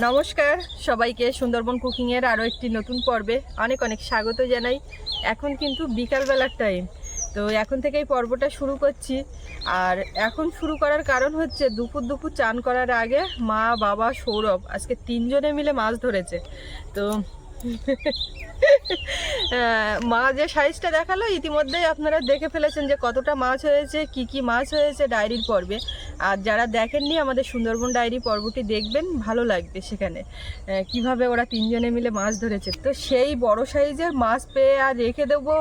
নমস্কার, সবাইকে সুন্দরবন কুকিংয়ের আরও একটি নতুন পর্বে অনেক অনেক স্বাগত জানাই। এখন কিন্তু বিকালবেলার টাইম তো এখন থেকেই পর্বটা শুরু করছি। আর এখন শুরু করার কারণ হচ্ছে দুপুর দুপুর চান করার আগে মা, বাবা, সৌরভ আজকে তিনজনে মিলে মাছ ধরেছে। তো মা যে সাইজটা দেখাল ইতিমধ্যেই আপনারা দেখে ফেলেছেন যে কতটা মাছ হয়েছে কি কি মাছ হয়েছে ডায়েরির পর্বে। আর যারা দেখেননি আমাদের সুন্দরবন ডায়েরি পর্বটি দেখবেন ভালো লাগবে সেখানে। কীভাবে ওরা তিনজনে মিলে মাছ ধরেছে। তো সেই বড় সাইজের মাছ পেয়ে আর রেখে দেবো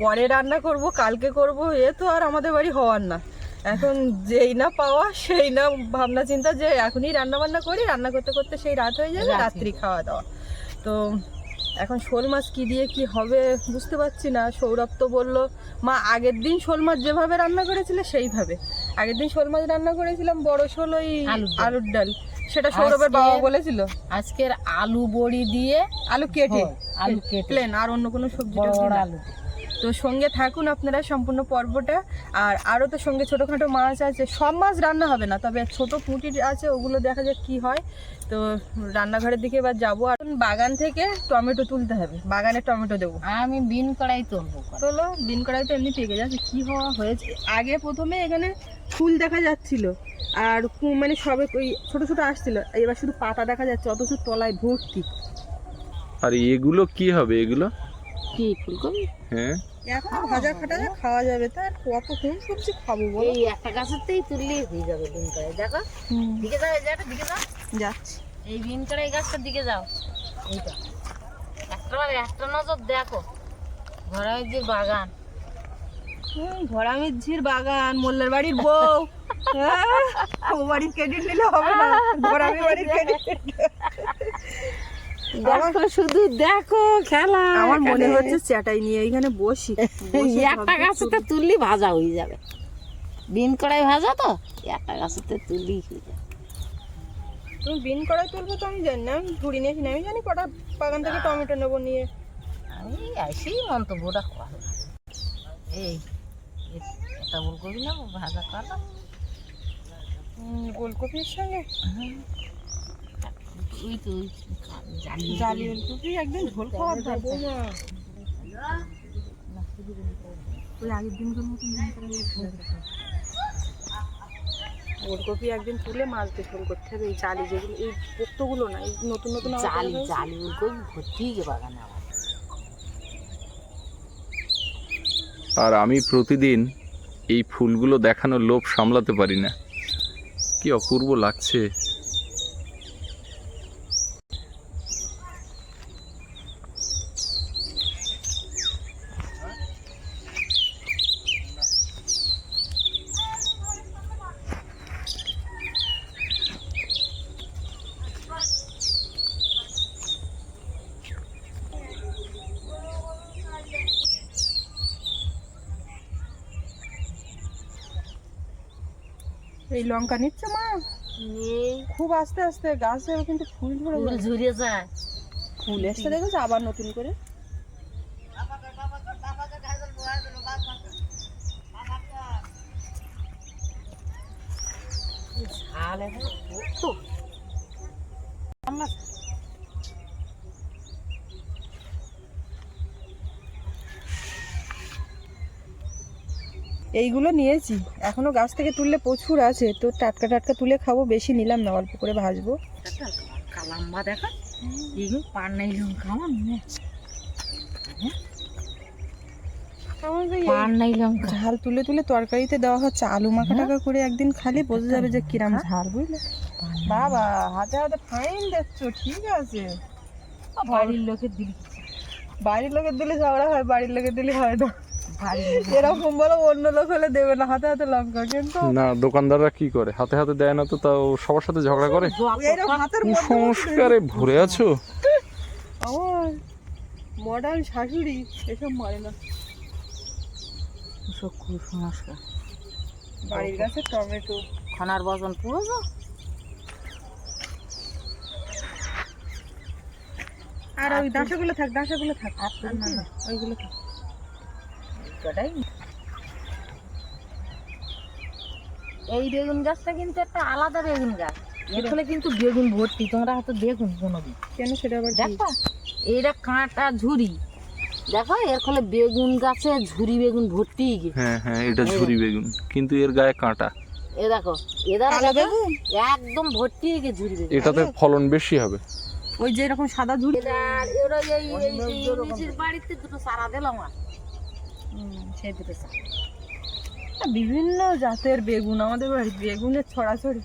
পরে রান্না করব কালকে করব এ তো আর আমাদের বাড়ি হওয়ার না। এখন যেই না পাওয়া সেই না ভাবনা চিন্তা যে এখনই রান্না বান্না করি রান্না করতে করতে সেই রাত হয়ে যাবে রাত্রি খাওয়া দাওয়া। তো এখন শোল মাছ কী দিয়ে কি হবে বুঝতে পারছি না। সৌরভ তো বলল মা আগের দিন শোল মাছ যেভাবে রান্না করেছিলে সেইভাবে। আগের দিন শোল মাছ রান্না করেছিলাম বড় শোল ওই আলুর ডাল। সেটা সৌরভের বাবা বলেছিল। আজকের আলু বড়ি দিয়ে আলু কেটে। আলু কেটে। প্লেন আর অন্য কোনো সবজি আলু। তো সঙ্গে থাকুন আপনারা সম্পূর্ণ পর্বটা। আর আরও তো সঙ্গে ছোটোখাটো মাছ আছে সব মাছ রান্না হবে না তবে ছোট পুঁটি আছে ওগুলো দেখা যাক কি হয়। তো রান্নাঘরের দিকে এবার যাব। আর বাগান থেকে টমেটো তুলতে হবে বাগানে টমেটো দেবো। আমি বিন কড়াই তুলবো। তোলো বিন কড়াই তো এমনি পেকে যাচ্ছে কি হওয়া হয়েছে? আগে প্রথমে এখানে ফুল দেখা যাচ্ছিল আর কু- মানে সবে ওই ছোট ছোটো আসছিল এবার শুধু পাতা দেখা যাচ্ছে অথচ তলায় ভর্তি। আর এগুলো কি হবে এগুলো? কি ফুলকপি? হ্যাঁ। এখন ভাজা খাটা খাওয়া যাবে তার কত কোন সবজি খাব বলো? এই একটা গাছেরতেই তুললেই হয়ে যাবে বিন কড়াই দেখো। দিকে যাও এই জায়গাটা দিকে যাও। যাচ্ছি। এই বিন কড়াই গাছটার দিকে যাও। এইটা। একটাবার একটা নজর দেখো। যে বাগান। হুম, ভরা মির্ঝির বাগান মোল্লার বাড়ির বউ। ও বাড়ির ক্রেডিট নিলে হবে না। ভরামি বাড়ির ক্রেডিট দেখো। শুধু দেখো খেলা। আমার মনে হচ্ছে চ্যাটাই নিয়ে এইখানে বসি। একটা গাছেতে তুললি ভাজা হয়ে যাবে। বিন কড়াই ভাজা তো? একটা গাছেতে তুললি হয়ে যাবে। তুমি বিন করাই তুলবো তো আমি জানি না। আমি ঝুড়ি নিয়েছি না আমি জানি কটা বাগান থেকে টমেটো নেব নিয়ে। আমি আসি মন্তব্যটা করলাম এই এ- এটা ফুলকপি না ভাজা হুম, ফুলকপির সঙ্গে? ওই তো জালি একদিন ঝোল খাওয়ার দরকার। ওই আগের তুলে মাছ দিয়ে ঝোল করতে হবে। এই জালি যেগুলো এই পোক্তগুলো না এই নতুন নতুন জালি জালি ফুলকপি ভর্তি বাগানে আমার আর আমি প্রতিদিন এই ফুলগুলো দেখানোর লোভ সামলাতে পারি না। কি অপূর্ব লাগছে। এই লঙ্কা নিচ্ছে মা? খুব আস্তে আস্তে গাছে কিন্তু ফুল ধরে ফুল ঝরে যায়। ফুল এসছে দেখেছ? আবার নতুন করে? এইগুলো নিয়েছি। এখনও গাছ থেকে তুললে প্রচুর আছে। তো টাটকা টাটকা তুলে খাব বেশি নিলাম না অল্প করে ভাজবো। কালাম্বা দেখা। নাই লঙ্কা। আমার ঝাল তুলে তুলে তরকারিতে দেওয়া হচ্ছে। আলু মাখা টাকা করে একদিন খালি বোঝা যাবে যে কিরাম ঝাল বুঝলে? বাবা হাতে হাতে ফাইন দেখছ ঠিক আছে। বাড়ির লোকের দিলি বাড়ির লোকের দিলে ঝগড়া হয় বাড়ির লোকের দিলে হয় না। এরকম বলো অন্য লোক হলে দেবে না হাতে হাতে লঙ্কা কিন্তু না দোকানদাররা কি করে? হাতে হাতে দেয় না তো তাও সবার সাথে ঝগড়া করে? কুসংস্কারে ভরে আছো? আমার মডার্ন শাশুড়ি এসব মারে না। সব কুসংস্কার বাড়ির গাছে টমেটো। খানার বাজন পুরো আর ওই ডাঁশাগুলো থাক ডাঁশাগুলো থাক। আর না না ওইগুলো থাক। কটাই? এই বেগুন গাছটা কিন্তু একটা আলাদা বেগুন গাছ। ফলে কিন্তু বেগুন ভর্তি তোমরা হয়তো দেখুন কোনোদিন। কেন সেটা আবার দেখো এইটা কাঁটা ঝুরি দেখো এর ফলে বেগুন গাছে ঝুরি বেগুন ভর্তি হ্যাঁ হ্যাঁ এটা ঝুরি বেগুন কিন্তু এর গায়ে কাঁটা। এ দেখো এদার বেগুন? একদম ভর্তি গিয়ে ঝুরি বেগুন। এটাতে ফলন বেশি হবে। ওই যে এরকম সাদা ঝুড়ি। বাড়িতে দুটো সারা দিলাম আর। সেই দুটো সারা বিভিন্ন জাতের বেগুন আমাদের বাড়ি বেগুনের ছড়াছড়ি।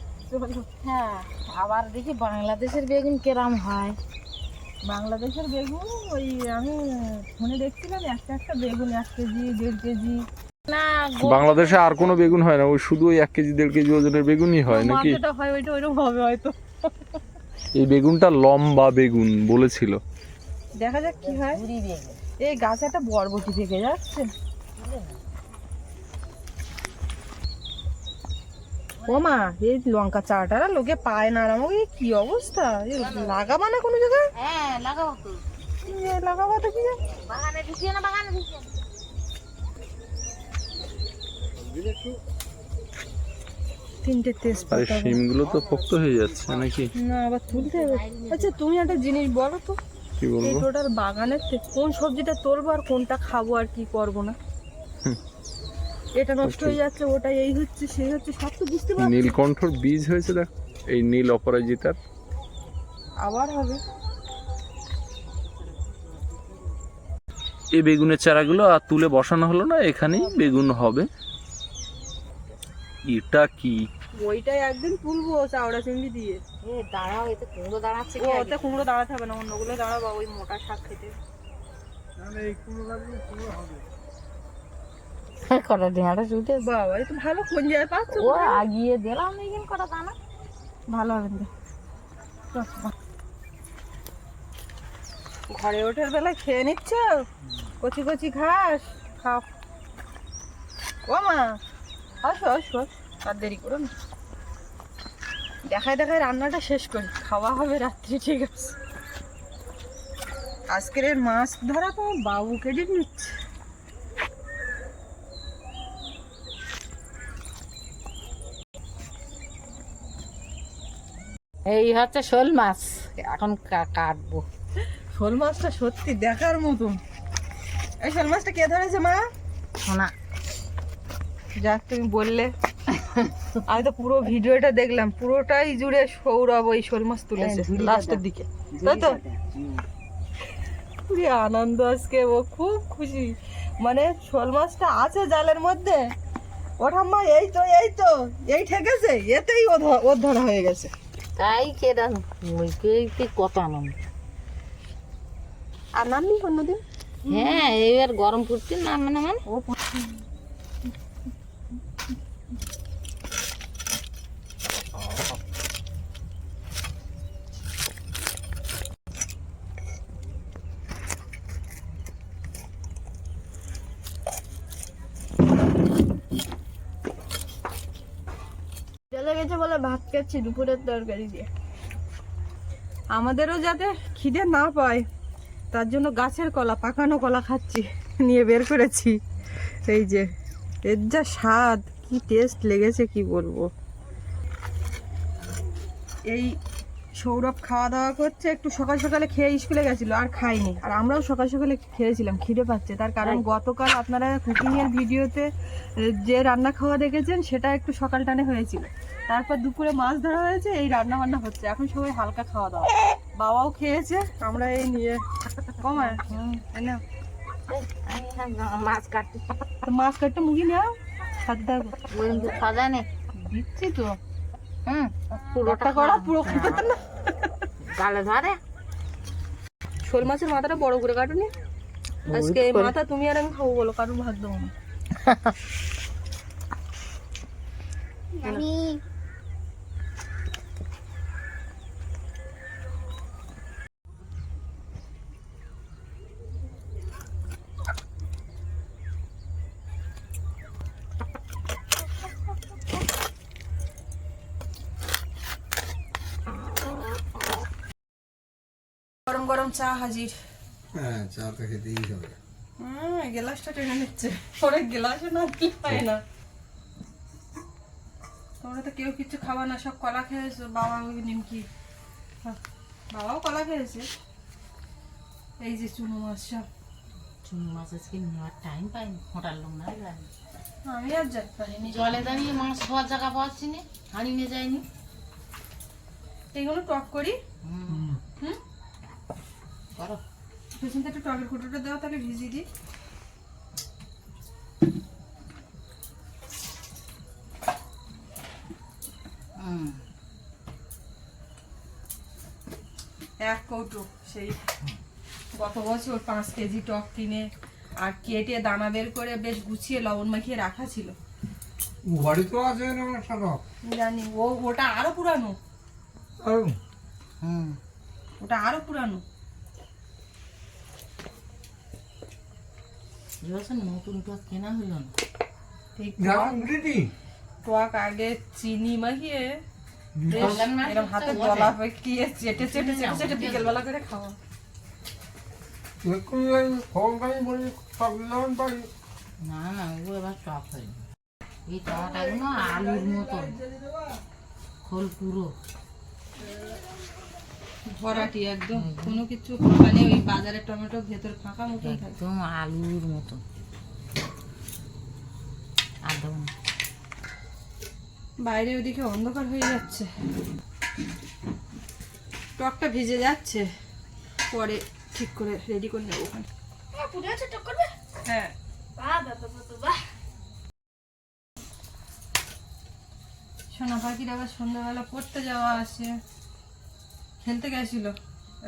হ্যাঁ আবার দেখি বাংলাদেশের বেগুন কেরাম হয়। বাংলাদেশের বেগুন ওই আমি ফোনে দেখছিলাম একটা একটা বেগুন এক কেজি দেড় কেজি। না বাংলাদেশে আর কোনো বেগুন হয় না ওই শুধু ওই এক কেজি দেড় কেজি ওজনের বেগুনই হয় নাকি? যেটা হয় ওইটা ওইরকম হবে হয়তো। এই বেগুনটা লম্বা বেগুন বলেছিল। দেখা যাক কি হয়। বেগুন। এই গাছে একটা বরবটি থেকে যাচ্ছে। ও মা এই লঙ্কা চাটারা লোকে পায় না আর আমাকে কি অবস্থা? লাগাবা না কোনো জায়গায়? হ্যাঁ লাগাবো তো। এ তো কি বাগানে ঢুকিয়ে না বাগানে ঢুকিয়ে তিনটে আর তেজপাতা শিমগুলো তো পোক্ত হয়ে যাচ্ছে নাকি? না আবার তুলতে হবে। আচ্ছা তুমি একটা জিনিস বলো তো। কি এই বলব টোটাল বাগানের থেকে কোন সবজিটা তুলবো আর কোনটা খাব আর কি করব না? এটা নষ্ট হয়ে যাচ্ছে ওটা এই হচ্ছে সেই হচ্ছে সব তো বুঝতে পারছি। নীলকণ্ঠর বীজ হয়েছে দেখ এই নীল অপরাজিতার। আবার হবে। এই বেগুনের চারাগুলো আর তুলে বসানো হলো না এখানেই বেগুন হবে। এটা কি? ওইটাই একদিন তুলবো চাওড়া চিংড়ি দিয়ে। এ দাঁড়াও এতে কুমড়ো দাঁড়াচ্ছে ও ওতে কুমড়ো দাঁড়াতে হবে না অন্যগুলো দাঁড়াবো ওই মোটা শাক খেতে। কটা ডিঙাটা ছুটে বাবা এই তো ভালো কোন জায়গায় পাচ্ছ ও আগিয়ে দিলাম এখানে কটা দানা। ভালো হবে না। ঘরে ওঠার বেলা খেয়ে নিচ্ছ? কচি কচি ঘাস? খাও। ও মা আসো আসো আসো। আর দেরি করো না। দেখায় দেখায় রান্নাটা শেষ করি। খাওয়া হবে রাত্রি ঠিক আছে। আজকের মাছ ধরা তো বাবু ক্রেডিট নিচ্ছে। এই হচ্ছে শোল মাছ। এখন কাটবো। শোল মাছটা সত্যি দেখার মতন। এই শোল মাছটা কে ধরেছে মা? শোনা যাক তুমি বললে। আমি তো পুরো ভিডিওটা দেখলাম পুরোটাই জুড়ে সৌরভ ওই শোল মাছ তুলেছে হ্যাঁ, লাস্টের দিকে তাই তো? পুরি আনন্দ আজকে ও খুব খুশি। মানে শোল মাছটা আছে জালের মধ্যে। ও ঠাম্মা এই তো এই তো এই ঠেকেছে এতেই ওর ধরা হয়ে গেছে। তাই কে কত আনন্দ। আর নামনি অন্যদিন? হ্যাঁ এইবার গরম পড়ছে না মানে মানে? ও চলে গেছে বলে ভাত খাচ্ছি দুপুরের তরকারি দিয়ে। আমাদেরও যাতে খিদে না পায় তার জন্য গাছের কলা পাকানো কলা খাচ্ছি নিয়ে বের করেছি। এই যে এর যা স্বাদ কি টেস্ট লেগেছে কি বলব? এই সৌরভ খাওয়া দাওয়া করছে একটু সকাল সকালে খেয়ে স্কুলে গেছিল আর খাইনি আর আমরাও সকাল সকালে খেয়েছিলাম খিদে পাচ্ছে। তার কারণ গতকাল আপনারা কুকিং এর ভিডিওতে যে রান্না খাওয়া দেখেছেন সেটা একটু সকাল টানে হয়েছিল। তারপর দুপুরে মাছ ধরা হয়েছে এই রান্না বান্না হচ্ছে। এখন সবাই হালকা খাওয়া দাওয়া। বাবাও খেয়েছে আমরা এই নিয়ে। কমায় এই মাছ কাটতে। মাছ কাটতে মুগি নাও সাথে ওই নেই দিচ্ছি তো। হুম। পুরোটা করা পুরো খেতে না গালে ধরে। শোল মাছের মাথাটা বড় করে কাটুনি আজকে এই মাথা তুমি আর আমি খাব বলো কারণ ভাত দেবো না গরম গরম চা হাজির। হ্যাঁ চা তো খেতেই হবে। হুম গ্লাসটা টেনে নিচ্ছে। পরে গ্লাসে না দিলে হয় না। তোমরা তো কেউ কিছু খাবা না সব কলা খেয়েছো। বাবা নিমকি। হ্যাঁ, বাবাও কলা খেয়েছে। এই যে চুনো মাছ সব। চুন মাছ আজকে নেওয়ার টাইম পাইনি হোটাল লোক না জানি আমি আর যেতে পারিনি। জলে দাঁড়িয়ে মাছ ধোয়ার জায়গা পাচ্ছি না হাঁড়ি নিয়ে যায়নি এইগুলো টক করি? হুম। হুম? করো। পেছন একটু টকের কুটোটা দেওয়া তাহলে ভিজিয়ে দিই। এক কৌটো সেই গত বছর পাঁচ কেজি টক কিনে আর কেটে দানা বের করে বেশ গুছিয়ে লবণ মাখিয়ে রাখা ছিল। বাড়ি তো আছে জানি ও ওটা আরও পুরানো। হুম ওটা আরও পুরানো। এবছর নতুন টক কেনা হইল না। এই গ্রাম দিদি টক আগে চিনি মাখিয়ে বেশ বাগান মাছ এরকম হাতে জলা পাকিয়ে চেটে চেটে চেটে চেটে বিকেল করে খাওয়া। একটু ফোন করে বলি সব যেমন পারি না না ও এবার টক হয়নি। এই টমাটাগুলো আলুর মতো খোল পুরো। ভরাটি একদম কোনো কিছু নেই ওই বাজারের টমেটো ভেতর ফাঁকা মতন থাকে। একদম আলুর মতো। একদম বাইরে ওদিকে অন্ধকার হয়ে যাচ্ছে। টকটা ভিজে যাচ্ছে। পরে ঠিক করে রেডি করে নেব ওখানে। হ্যাঁ সোনা পাখির আবার সন্ধ্যাবেলা পড়তে যাওয়া আছে। খেলতে গেছিল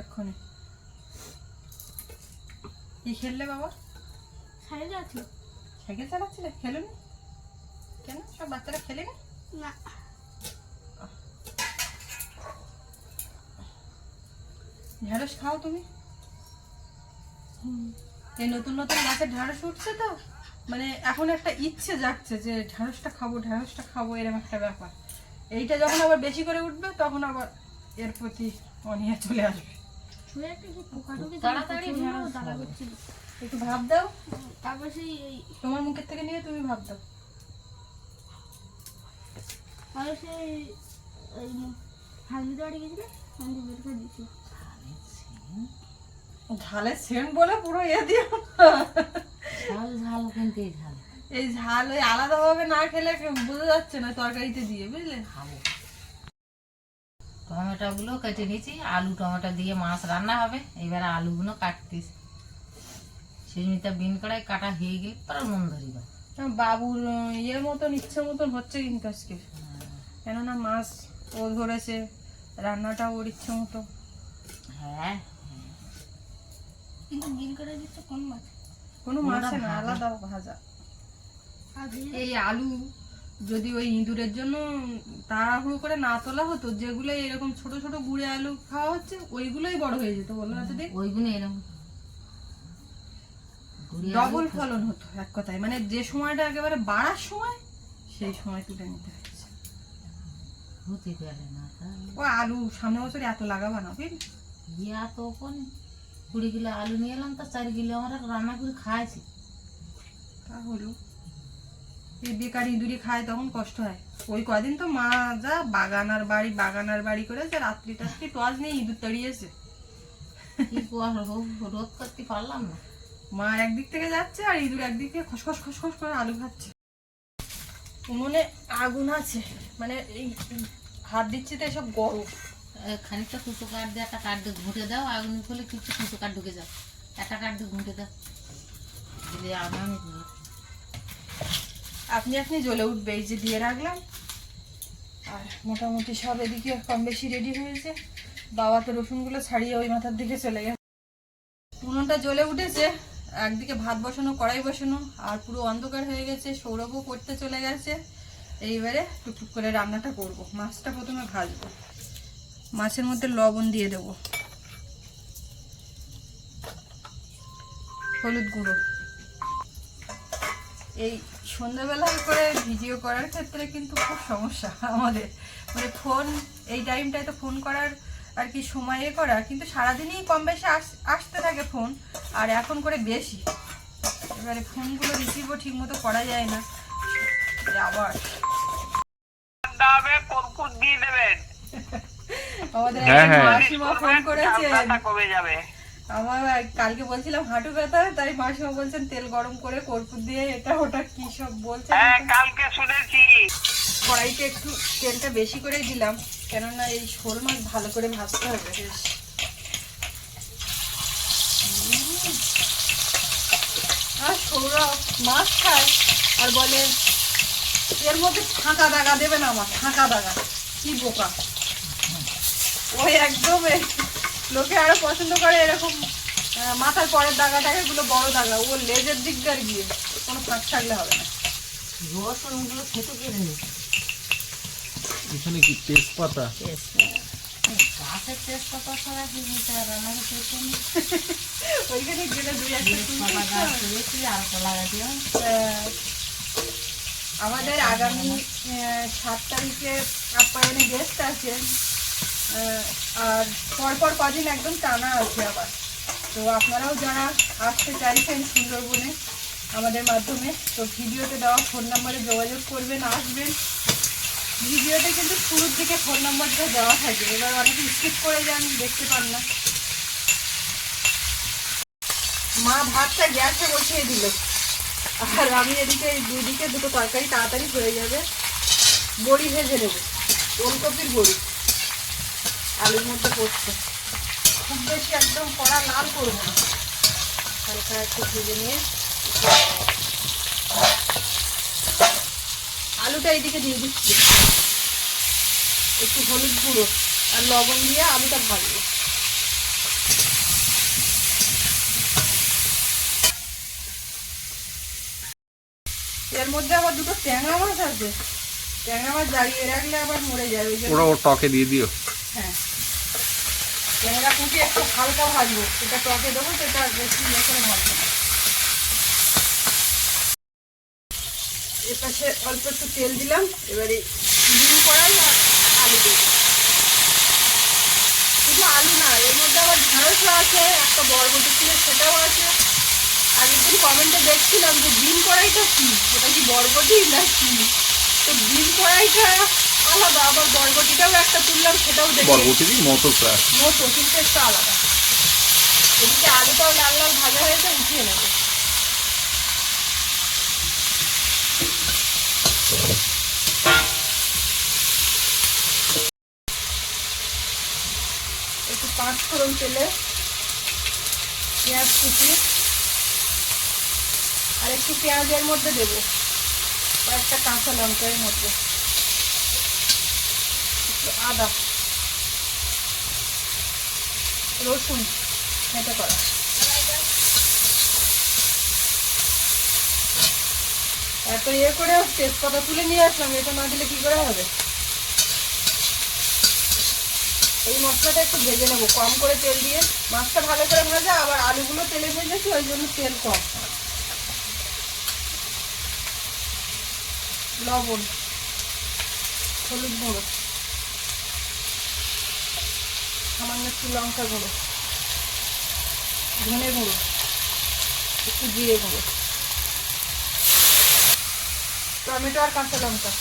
এক্ষুনি। কি খেললে বাবা? সাইকেল চালাচ্ছিল। সাইকেল চালাচ্ছিলে? খেলুন? কেন? সব বাচ্চারা খেলে না? ঢেঁড়স খাও তুমি? এই নতুন নতুন গাছের ঢেঁড়স উঠছে তো? মানে এখন একটা ইচ্ছে যাচ্ছে যে ঢেঁড়সটা খাব ঢেঁড়সটা খাব এরকম একটা ব্যাপার। এইটা যখন আবার বেশি করে উঠবে তখন আবার এর প্রতি অনীহা চলে আসবে। একটু ভাব দাও। তারপর সেই তোমার মুখের থেকে নিয়ে তুমি ভাব দাও। আর সেই ওই হালদি বাড়ি গেছিল? আমি বের করে দিয়েছি। ঝালের সেন্ট বলে পুরো এ দিও ঝাল ঝাল কিন্তু এই ঝাল। এই ঝাল ওই আলাদাভাবে না খেলে বোঝা যাচ্ছে না তরকারিতে দিয়ে বুঝলে? খাব টমেটোগুলো কেটে নিয়েছি। আলু টমেটো দিয়ে মাছ রান্না হবে। এবারে আলুগুলো কাটতিস সেজমিতা বিন কড়াই কাটা হয়ে গেলে পরে নুন ধরিবা। বাবুর ইয়ের মতন ইচ্ছে মতন হচ্ছে কিন্তু আজকে। কেননা মাছ ও ধরেছে রান্নাটা ওর ইচ্ছে মতো। হ্যাঁ কিন্তু গিল করে দিচ্ছে কোন মাছ? কোনো মাছে না আলাদা ভাজা। এই আলু যদি ওই ইঁদুরের জন্য তাড়াহুড়ো করে না তোলা হতো যেগুলো এরকম ছোট ছোট গুড়ে আলু খাওয়া হচ্ছে ওইগুলোই বড় হয়ে যেত বলো না দিদি ওইগুলো এরকম। ডবল ফলন হতো এক কথায়। মানে যে সময়টা একেবারে বাড়ার সময় সেই সময় তুলে নিতে হচ্ছে ও আলু সামনে বছর এত লাগাবা না বুঝলি? তো কোন কুড়ি কিলো আলু নিয়ে এলাম তো চার কিলো আমরা রান্না করে খাইছি। তা হলো। এই বেকার ইঁদুরি খায় তখন কষ্ট হয়। ওই কদিন তো মা যা বাগানার বাড়ি বাগানার বাড়ি করেছে রাত্রি টাত্রি টর্চ নিয়ে ইঁদুর তাড়িয়েছে। কর রোধ করতে পারলাম না। মা একদিক থেকে যাচ্ছে আর ইঁদুর একদিক থেকে খসখস খসখস করে আলু খাচ্ছে। উনুনে আগুন আছে মানে এই হাত দিচ্ছে তো এসব গরম খানিকটা কুচো কাঠ দিয়ে একটা কাঠ দিয়ে ঘুঁটে দাও আগুন খুলে কিছু কুচো কাঠ ঢুকে যাও একটা কাঠ দিয়ে ঘুঁটে দাও। দিলে আমি আপনি আপনি জ্বলে উঠবে, এই যে দিয়ে রাখলাম। আর মোটামুটি সব এদিকে কম বেশি রেডি হয়েছে। বাবা তো রসুনগুলো ছাড়িয়ে ওই মাথার দিকে চলে গেছে। উনুনটা জ্বলে উঠেছে, একদিকে ভাত বসানো, কড়াই বসানো, আর পুরো অন্ধকার হয়ে গেছে, সৌরভও করতে চলে গেছে। এইবারে টুকটুক করে রান্নাটা করব, মাছটা প্রথমে ভাজবো। মাছের মধ্যে লবণ দিয়ে দেবো। হলুদ গুঁড়ো। এই সন্ধ্যাবেলায় করে ভিডিও করার ক্ষেত্রে কিন্তু খুব সমস্যা আমাদের। মানে ফোন এই টাইমটায় তো ফোন করার আর কি সময়ে করা কিন্তু সারাদিনই কম বেশি আসতে থাকে ফোন আর এখন করে বেশি। এবারে ফোনগুলো রিসিভও ঠিক মতো করা যায় না। আবার। আমাদের হ্যাঁ, হ্যাঁ। মাসিমা ফোন ঠান্ডাটা কমে যাবে। আমার কালকে বলছিলাম হাঁটু ব্যথা? তাই মাসিমা বলছেন তেল গরম করে কর্পূর দিয়ে এটা ওটা কি সব বলছে হ্যাঁ কালকে শুনেছি। কড়াইতে একটু তেলটা বেশি করে দিলাম কেননা এই শোল মাছ ভালো করে ভাজতে হবে বেশ। আর সৌরভ মাছ খায় আর বলে এর মধ্যে ফাঁকা দাগা দেবে না আমার ফাঁকা দাগা কি বোকা? ওই একদম লোকে আরও পছন্দ করে এরকম মাথার পরের দাগা টাগাগুলো বড় দাগা। ও লেজের দিকদার গিয়ে কোনো ফাঁক থাকলে হবে না। রসুনগুলো খেতে কেড়ে নি এখানে কি তেজপাতা? গাছের তেজপাতা ছাড়া কি দিতে আর রান্না করতে ওইখানে গেলে দুই একটা গাছ আর কলা গাছ আহ, আমাদের আগামী আহ, সাত তারিখে আপ্যায়নে গেস্ট আছে আর পরপর কদিন একদম টানা আছে আবার। তো আপনারাও যারা আসতে চাইছেন সুন্দরবনে আমাদের মাধ্যমে, তো ভিডিওতে দেওয়া ফোন নাম্বারে যোগাযোগ করবেন, আসবেন। ভিডিওতে কিন্তু শুরুর দিকে ফোন নাম্বারটা দেওয়া থাকে, এবার অনেকে স্কিপ করে যান, দেখতে পান না। মা ভাতটা গ্যাসে বসিয়ে দিল। আর আমি এদিকে, দুদিকে দুটো তরকারি তাড়াতাড়ি হয়ে যাবে। বড়ি ভেজে নেব, ওলকপির বড়ি। আলুর মধ্যে পড়ছে খুব বেশি একদম কড়া লাল করব হালকা একটু ভেজে নিয়ে আলুটা এইদিকে দিয়ে দিচ্ছি। একটু হলুদ গুঁড়ো আর লবণ দিয়ে আলুটা ভাজবো। এর মধ্যে আবার দুটো ট্যাংরা মাছ আছে। ট্যাংরা মাছ দাঁড়িয়ে রাখলে আবার মরে যাবে জন্য ওরা টকে দিয়ে দিও। হ্যাঁ। ট্যাংরা কুচি একটু হালকা ভাজবো। সেটা টকে দেবো সেটা বেশি ইয়ে করে ভাজবো না। এর পাশে অল্প একটু তেল দিলাম, এবারে ডিম কড়াই আর আলু দিয়ে শুধু আলু না, এর মধ্যে আবার ঢেঁড়সও আছে, একটা বরবটি ছিল সেটাও আছে। আর একদিন কমেন্টে দেখছিলাম যে ডিম কড়াইটা কি? ওটা কি বরবটি না কি? তো ডিম কড়াইটা আলাদা আবার বরবটিটাও একটা তুললাম সেটাও দেখি মতো প্রায় মতো কিন্তু একটু আলাদা। এদিকে আলুটাও লাল লাল ভাজা হয়েছে উঠিয়ে নেবে। একটু পাঁচ ফোড়ন তেলে পেঁয়াজ কুচি আর একটু পেঁয়াজের মধ্যে দেবো কয়েকটা কাঁচা লঙ্কার মধ্যে। আদা। রসুন এটা করা। এত ইয়ে করে তেজপাতা তুলে নিয়ে আসলাম, এটা না দিলে কি করে হবে? এই মশলাটা একটু ভেজে নেব, কম করে তেল দিয়ে। মাছটা ভালো করে ভাজা, আবার আলুগুলো তেলে ভেজেছি, ওই জন্য তেল কম। লবণ, হলুদ গুঁড়ো। সামান্য একটু লঙ্কা গুঁড়ো, ধনে গুঁড়ো, একটু জিরে গুঁড়ো, টমেটো আর কাঁচা লঙ্কা।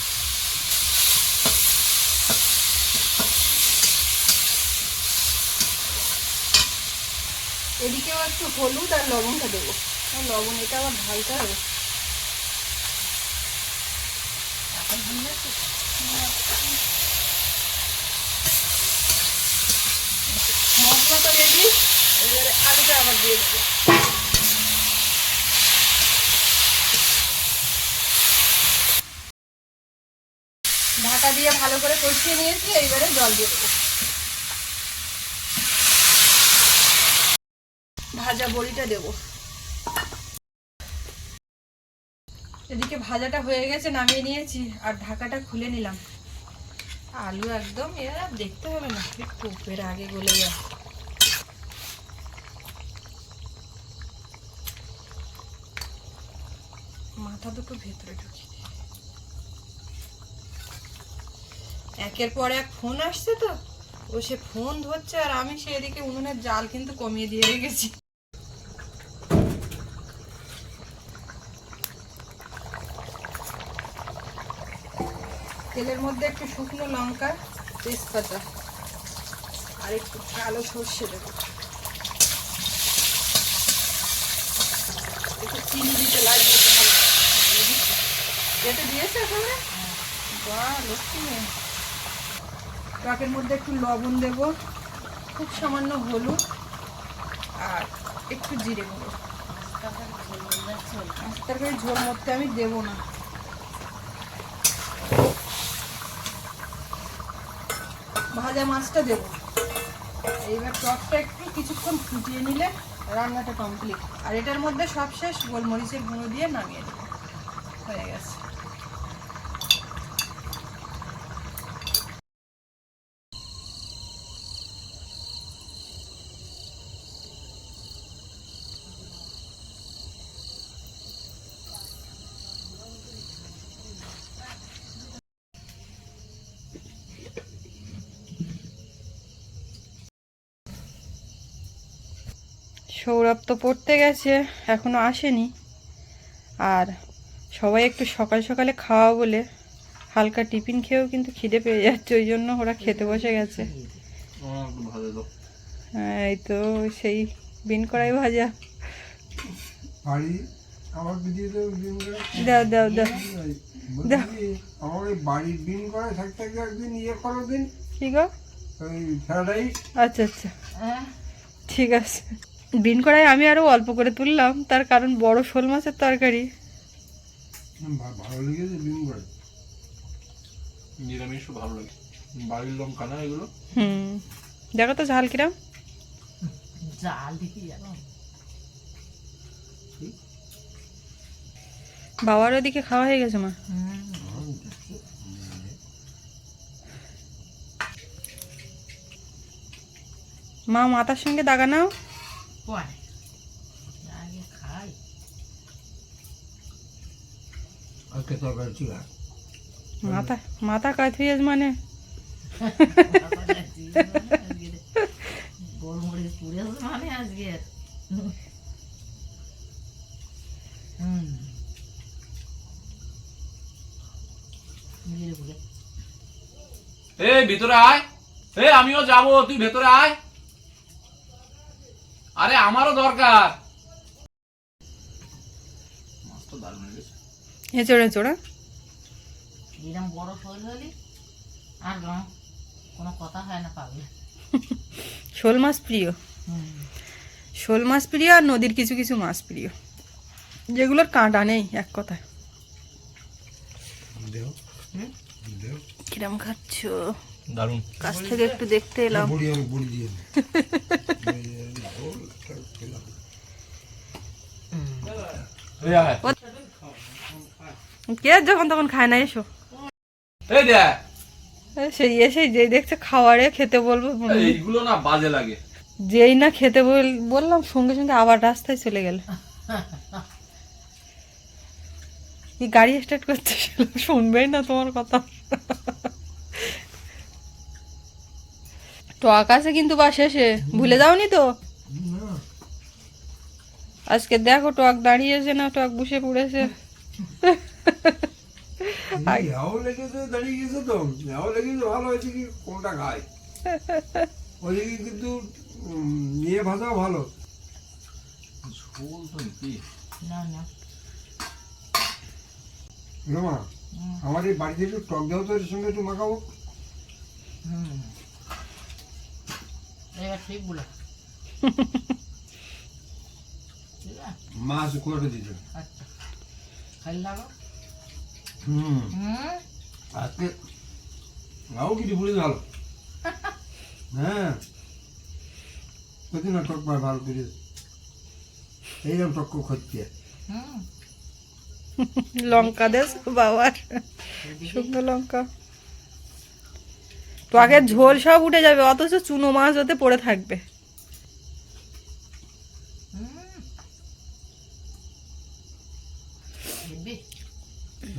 এদিকেও একটু হলুদ আর লবণটা দেবো। লবণ এটা আবার ঢালতে হবে মশলা তো রেডি ঢাকা দিয়ে ভালো করে কষিয়ে নিয়েছি, এইবারে জল দিয়ে দেবো। ভাজা বড়িটা দেবো। এদিকে ভাজাটা হয়ে গেছে, নামিয়ে নিয়েছি, আর ঢাকাটা খুলে নিলাম। আলু একদম, এর দেখতে হবে না টুপের আগে গলে যায়। মাথা দুটো ভেতরে ঢুকিয়ে দিই। একের পর এক ফোন আসছে তো, ও সে ফোন ধরছে আর আমি সেদিকে উনুনের জাল কিন্তু কমিয়ে দিয়ে রেখেছি। তেলের মধ্যে একটু শুকনো লঙ্কা, তেজপাতা আর একটু কালো সর্ষে দেবো। একটু চিনি দিতে লাগবে। এটা দিয়েছে ওখানে বাহ লক্ষ্মী টকের মধ্যে একটু লবণ দেব, খুব সামান্য হলুদ, আর একটু জিরে মাছের তরকারি ঝোল মধ্যে আমি দেবো না। ভাজা মাছটা দেবো। এইবার টকটা একটু কিছুক্ষণ ফুটিয়ে নিলে রান্নাটা কমপ্লিট আর এটার মধ্যে সবশেষ গোলমরিচের গুঁড়ো দিয়ে নামিয়ে দেবো। হয়ে গেছে। সৌরভ তো পড়তে গেছে এখনও আসেনি। আর সবাই একটু সকাল সকালে খাওয়া বলে হালকা টিফিন খেয়েও কিন্তু খিদে পেয়ে যাচ্ছে ওই জন্য ওরা খেতে বসে গেছে। হ্যাঁ, এই তো সেই বিন কড়াই ভাজা। দাও দাও দাও। আমার বাড়ির বিন করে থাকতে থাকতে একদিন ইয়ে করো দিন। কি গো? আচ্ছা আচ্ছা। ঠিক আছে। বিন কড়াই আমি আরও অল্প করে তুললাম তার কারণ বড় শোল মাছের তরকারি। ভালো লেগেছে বিন করে নিরামিষও ভালো লাগে। বাড়ির লঙ্কা না এগুলো? হুম দেখো তো ঝাল কিরাম। দেখি বাবার ওদিকে খাওয়া হয়ে গেছে মা। মা মাথার সঙ্গে দাগা নাও। পরে। আগে খাই। আজকে তরকারি আছে। মাথা মাথা কাথুয়েজ মানে গোলমরিচ পুড়ে মানে? আজকে হুম। এই ভিতরে আয়। এ আমিও যাব তুই ভেতরে আয়। আরে আমারও দরকার। মাছটা দারুণ লেগেছে এচড়ে চড়া এরকম বড় শৈল হলি? আর কোনো কথা হয় না পাগলে। শোল মাছ প্রিয়। শোল মাছ প্রিয় আর নদীর কিছু কিছু মাছ প্রিয়। যেগুলোর কাঁটা নেই এক কথায়। দেও দেও কিরম খাচ্ছ? দারুণ। কাছ থেকে একটু দেখতে এলাম বড়ি আমি বড়ি দিয়ে দিই। এই আয় কে যখন তখন খায় না এসো। সেই এসে যেই দেখছে খাওয়ারে খেতে বলব এইগুলো না বাজে লাগে। যেই না খেতে বল- বললাম সঙ্গে সঙ্গে আবার রাস্তায় চলে গেল। কি গাড়ি স্টার্ট করতে শুনবেই না তোমার কথা। টক আছে কিন্তু বা শেষে। ভুলে যাওনি তো? আজকে দেখো টক দাঁড়িয়েছে না টক বসে পড়েছে। দাঁড়িয়ে গেছে তো। ভালো হয়েছে কি কোনটা খায়? কিন্তু ইয়ে ভাজাও ভালো। আমার এই বাড়িতে একটু টক দাও তো এর সঙ্গে একটু মাখাবো। ঠিক বলে। মাছ করে দিতে আচ্ছা। হুম। হুম। আজকে কিছু ভালো। হ্যাঁ। প্রতিদিন টক পায় ভালো করে। এইরকম টক খাচ্ছে লঙ্কা দেশ বাবার। শুকনো লঙ্কা। টকের ঝোল সব উঠে যাবে অথচ চুনো মাছ ওতে পড়ে থাকবে হুম দেখবি